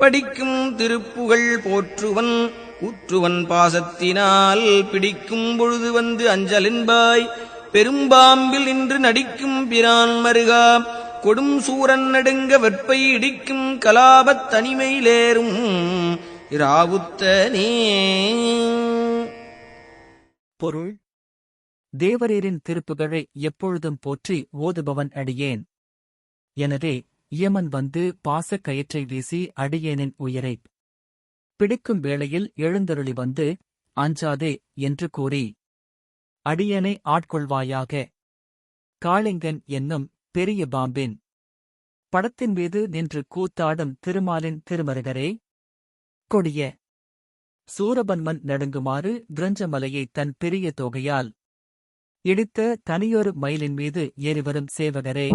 படிக்கும் திருப்புகழ் போற்றுவன் ஊற்றுவன் பாசத்தினால் பிடிக்கும் பொழுது வந்து அஞ்சலின்பாய் பெரும்பாம்பில் நின்று நடிக்கும் பிரான் மருகா கொடும் சூரன் நடுங்க வெற்பை இடிக்கும் கலாபத் தனிமையிலேறும் இராவுத்தனே. பொருள் தேவரீரின் திருப்புகழை எப்பொழுதும் போற்றி ஓதுபவன் அடியேன். எனவே இயமன் வந்து பாசக் கயிற்றை வீசி அடியேனின் உயிரை பிடிக்கும் வேளையில் எழுந்தருளி வந்து அஞ்சாதே என்று கூறி அடியனை ஆட்கொள்வாயாக. காளிங்கன் என்னும் பெரிய பாம்பின் படத்தின் மீது நின்று கூத்தாடும் திருமாலின் திருமருகரே கொடிய சூரபன்மன் நடுங்குமாறு கிரஞ்சமலையை தன் பெரிய தொகையால் இடித்த தனியொரு மயிலின் மீது ஏறிவரும் சேவகரே.